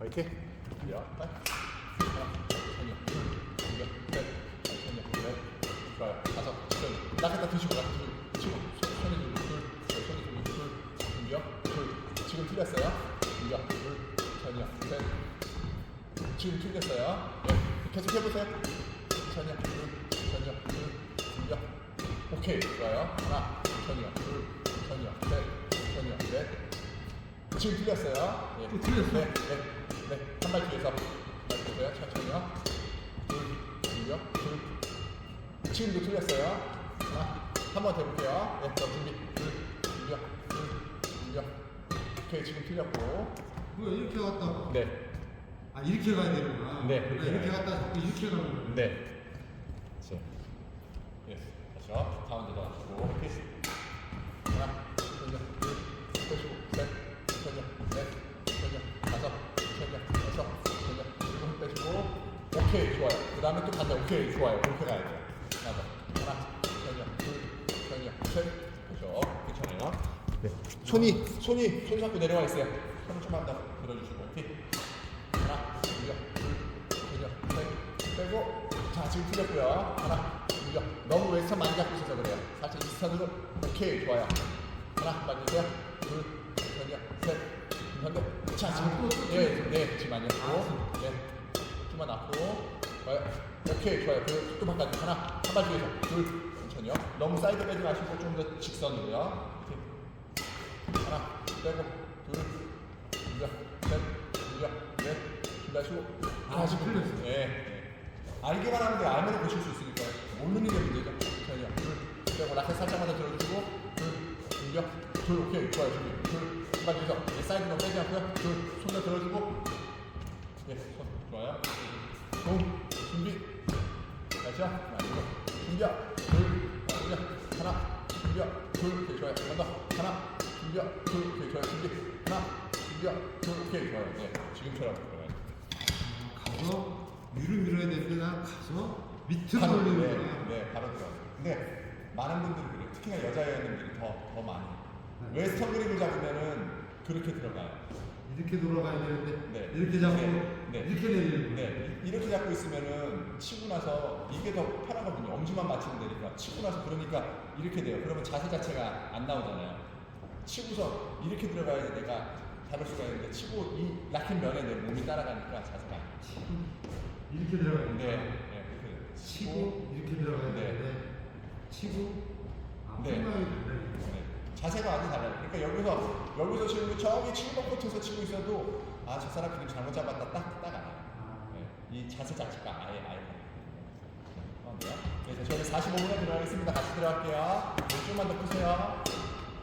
화이팅. 야, 네, 준비요, 둘. 지금 틀렸어요. 준비요, 둘, 천이야, 셋. 지금 틀렸어요. 네, 계속 해보세요. 천이야, 둘, 천이야, 둘, 준비요. 오케이, 좋아요. 하나, 천이야, 둘, 넷. 지금 틀렸어요. 예. 또 틀렸어? 네, 네, 네. 한발 뒤에서. 발 보세요. 천천히요. 둘, 둘요. 둘. 지금도 틀렸어요. 하나, 한번 더 해볼게요. 네, 더 준비. 둘, 둘요. 둘, 둘요. 오케이, 지금 틀렸고. 왜 이렇게 갔다가? 네, 아 이렇게 가야 되는구나. 네, 나 이렇게 이렇게 가야 갔다 자꾸 이렇게 가는 거야. 네. 자, 예, 다시요. 가운데로 하시고. 피스. 하 오케이, 좋아요. 그 다음에 또 반대. 오케이, 좋아요. 그렇게 가야죠. 하나, 더. 하나, 셋, 둘, 셋, 셋. 그죠? 괜찮아요. 네. 손이, 손이, 손 잡고 내려와 있어요. 손을 좀만 더 들어주시고. 오케이. 하나, 둘, 둘, 셋, 빼고. 자, 지금 틀렸고요. 하나, 둘, 너무 왼손 많이 잡고 있어서 그래요. 살짝 이스턴으로. 오케이, 좋아요. 하나, 맞으세요. 둘, 셋, 셋. 현대. 자, 지금 예, 네, 지금 아니었고. 아, 네. 좀만 앞으로. 좋아요. 오케이, 좋아요. 그, 또 바꿔. 하나, 한발 뒤에서. 둘, 천천히요. 너무 사이드 빼지 마시고 좀 더 직선으로요. 이렇게. 하나 빼고 둘 둘, 셋, 둘, 넷, 준비하시고 아, 지금 틀렸어요. 네, 네. 알기만 하면 돼요. 알면 고칠 수 있으니까요. 모르는 게 문제죠. 천천히요. 둘 빼고 라켓 살짝만 더 들어주시고 둘, 준비요. 둘, 오케이. 좋아요. 준비. 둘, 한발 뒤에서 네, 사이드로 빼지 않고요. 둘, 손 더 들어주고 예, 손 좋아요. 동, 준비. 다시요. 아니고. 준비야. 둘, 준비야. 하나, 준비야. 둘, 오케이, 좋아요. 더. 하나, 준비야. 둘, 오케이, 좋아요. 준비. 하나, 준비야. 둘, 오케이, 좋아요. 네, 지금처럼 들어가요. 아, 가서 위로 밀어야 되는데 난 가서 밑으로 바로, 네, 올리는구나. 네, 바로 들어가요. 근데 많은 분들이 그래요. 특히나 여자연님들이 더, 더 많이. 네. 웨스턴 그립을 잡으면은 그렇게 들어가요. 이렇게 돌아가야 되는데 네. 이렇게 잡고 네. 네. 이렇게 내리는 거야. 네, 이- 이렇게 잡고 있으면은 치고 나서 이게 더 편하거든요. 엄지만 맞추면 되니까 치고 나서 그러니까 이렇게 돼요. 그러면 자세 자체가 안 나오잖아요. 치고서 이렇게 들어가야 내가 잡을 수가 있는데 치고 이 라켓 면에 내 몸이 따라가니까 자세가 이렇게 들어가야 네, 돼. 네, 그렇게. 치고 이렇게 들어가야 네. 되는데 치고 아, 네. 된다니까. 네. 자세가 완전 달라요. 그러니까 여기서 여기서 지금 저기 칠번 코트에서 치고 있어도 아 저 사람 그림 잘못 잡았다 딱 딱 알아요. 아, 네, 이 자세 자체가 아예 아예. 어, 네요. 그래서 저희 45분에 들어가겠습니다. 같이 들어갈게요. 몸 좀만 더 푸세요.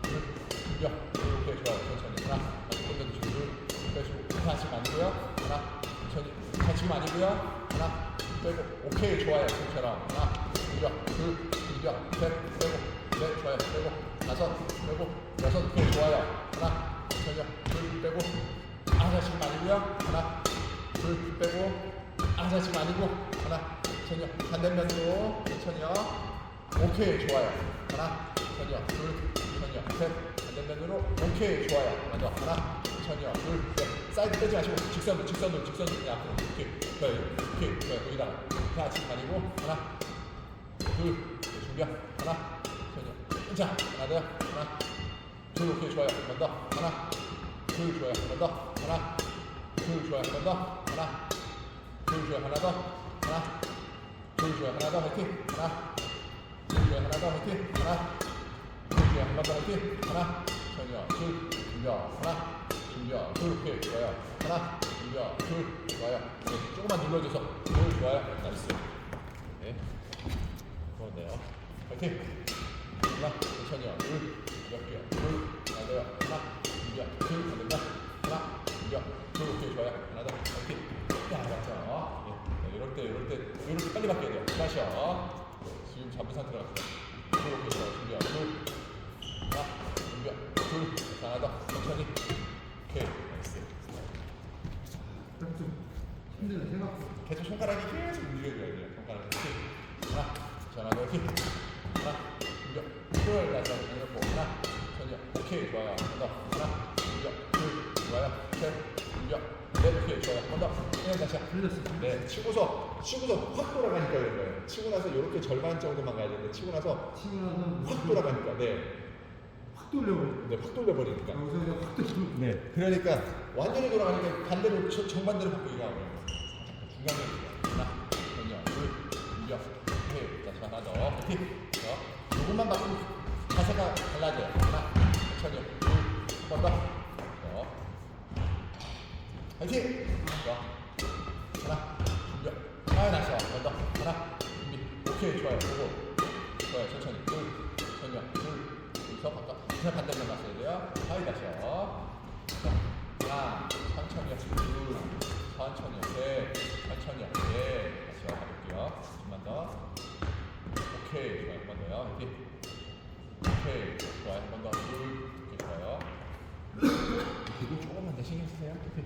둘, 준비요. 이렇게 좋아요. 천천히. 하나, 던져주시고 둘, 빼시고 하나씩 아니고요. 하나, 천천히. 자, 지금 아니고요. 하나, 빼고. 오케이, 좋아요. 지금처럼. 하나, 준비요. 둘, 준비요. 셋, 빼고. 넷, 좋아요. 빼고. 다섯, 빼고. 여섯, 오케이, 좋아요. 하나, 천천히요. 둘, 빼고. 아, 지금 아니고요. 하나, 둘 빼고 아자 지금 아니고 하나 천천히요 반대면으로 천천히요 오케이 좋아요 하나 천천히요 둘 천천히요 셋 반대면으로 오케이 좋아요 먼저 하나 천천히요 둘셋 사이드 빼지 마시고 직선으로 직선으로 직선으로 그냥 앞으로 오케이 좋아요 오케이 좋아요 거기다가 자 지금 아니고 하나 둘 네, 준비요 하나 자 하나 더 하나. 둘 오케이 좋아요. 한번 더 하나. 둘 좋아요. 한번 더 하나. 둘 좋아요. 한번 더 하나. 둘 좋아요. 하나 더 하나. 둘 좋아요. 하나 더 화이팅. 하나. 둘 좋아요. 하나 더 화이팅. 하나. 둘 좋아요. 하나 더 화이팅. 하나. 전혀 둘 준비요 하나. 준비요 둘 오케이 좋아요. 하나. 준비요 둘 좋아요. 네, 조금만 눌러줘서 둘 좋아요. 나이스. 네. 좋은데요. 화이팅 하나 천천히요 둘몇 개요 둘 하나 더요 하나 준비요 둘 안 된다 하나 준비요 둘 오케이 좋아요. 하나 더 화이팅 야 맞죠 예, 네, 이럴 때 이럴 때 이럴 때 빨리 바뀌어야 돼요. 다시요 지금 잡은 상태로 갔어요 둘 오케이 좋아요. 준비요 둘 하나 준비요 둘 하나 더 천천히. 오케이 나이스 좀 힘드네 생각보다. 계속 손가락이 계속 움직여줘야 돼요. 손가락이 하나, 전화 이렇게 하나, 준비요. 둘, 다시 한번 내놓고 하나, 전혀 오케이 좋아요. 더. 하나, 준비요. 둘, 좋아요. 셋. 넷, 네, 오케이, 좋아요. 한번 더. 그냥 다시. 틀렸어. 네, 치고서, 치고서 확 돌아가니까 이런 거예요. 치고 나서 이렇게 절반 정도만 가야 되는데, 치고 나서 치고 나서 확 돌아가니까, 네. 확 돌려버려. 네, 확 돌려버리니까. 여기서 그냥 확 돌려. 네. 그러니까 완전히 돌아가니까 반대로 저- 정반대로 바꾸기가 어려워요. 중간에 하나, 전혀, 둘, 이어, 오케이. 다시 하나 더. 오케이. 자, 요것만 바꾸면 자세가 달라져요. 하나, 천천히, 둘, 한번 더. 더. 화이팅! 좋아. 하나, 준비. 아, 나이스. 한번 더. 하나, 준비. 오케이, 좋아요. 요거. 좋아요. 천천히. 둘, 전혀, 둘, 둘서 바꿔. 그냥 반대로 나갔어야 돼요. 하이 다시요. 자, 하나, 천천히요. 둘, 천천히요. 셋, 천천히요. 네. 다시요. 가볼게요. 좀만 더. 오케이. 좋아요. 한번 더요. 여기. 오케이. 좋아요. 한 번 더. 둘. 오케이. 좋아요. 그리고 조금만 더 신경 쓰세요. 오케이.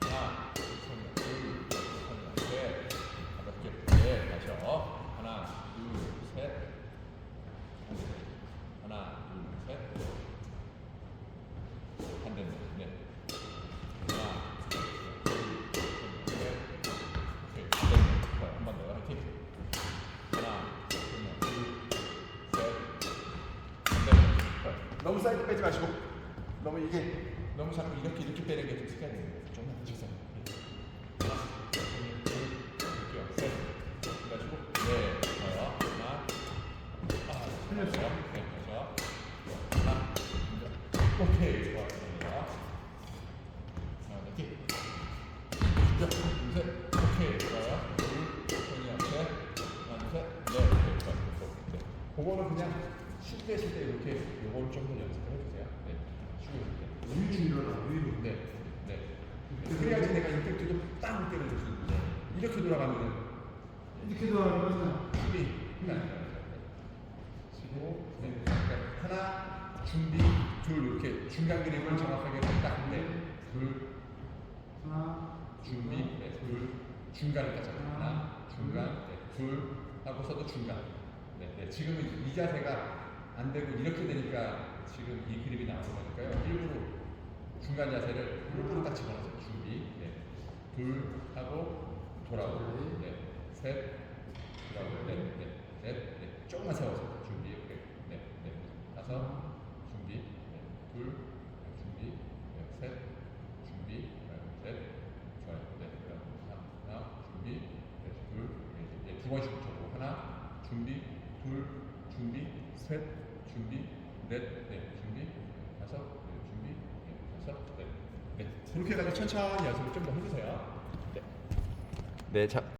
하나. 둘, 너무 사이드 빼지 마시고. 너무 이게 너무 자꾸 이렇게 이렇게 빼는 게좀 습관이에요. 조금만 더 주세요. 하나, 둘, 둘, 셋. 가지고 네, 좋아요. 하나, 아, 틀렸어요. 네, 그렇죠. 하나, 둘, 오케이, 좋아요. 하나, 이렇게. 둘, 둘, 셋. 오케이, 좋아요. 둘, 손이 앞에. 하나, 둘, 셋. 네, 오케이, 좋아요. 네. 그거는 그냥 쉽게 했을 때 이렇게 요걸 좀더 연습을 해주세요. 네, 쉬고 있을 때. 위로 일어나. 위로. 네, 네. 그래야지 내가 임팩트도 딱 때려줄 수 있는데 이렇게 돌아가면은 이렇게 돌아가면 힘이 힘이 안 나요. 치고 네. 그러니까 하나 준비 둘 이렇게 중간 그립을 정확하게 딱 한데 둘 하나, 준비 네, 둘 중간까지 하나 중간 네, 둘 하고서도 중간 네, 네. 지금은 이 자세가 안 되고 이렇게 되니까 지금 이 그립이 나오는 거니까요. 일부러 중간 자세를 일부러 딱 집어넣어서 준비. 네. 둘 하고 돌아오고. 네. 셋. 돌아오고. 네, 네, 넷. 네. 조금만 세워서 준비. 오케이. 네, 네. 다섯. 준비. 네. 둘. 네. 준비. 네. 셋. 준비. 네. 셋 좋아요. 네. 그다음 하나 준비. 네. 둘. 네. 네. 두 번씩 붙여보고 하나. 준비. 둘. 준비. 셋 준비 넷 네. 준비 다섯 네. 준비 네. 다섯 네. 네. 그렇게 해가지고 천천히 연습을 좀 더 해주세요 네. 네, 자,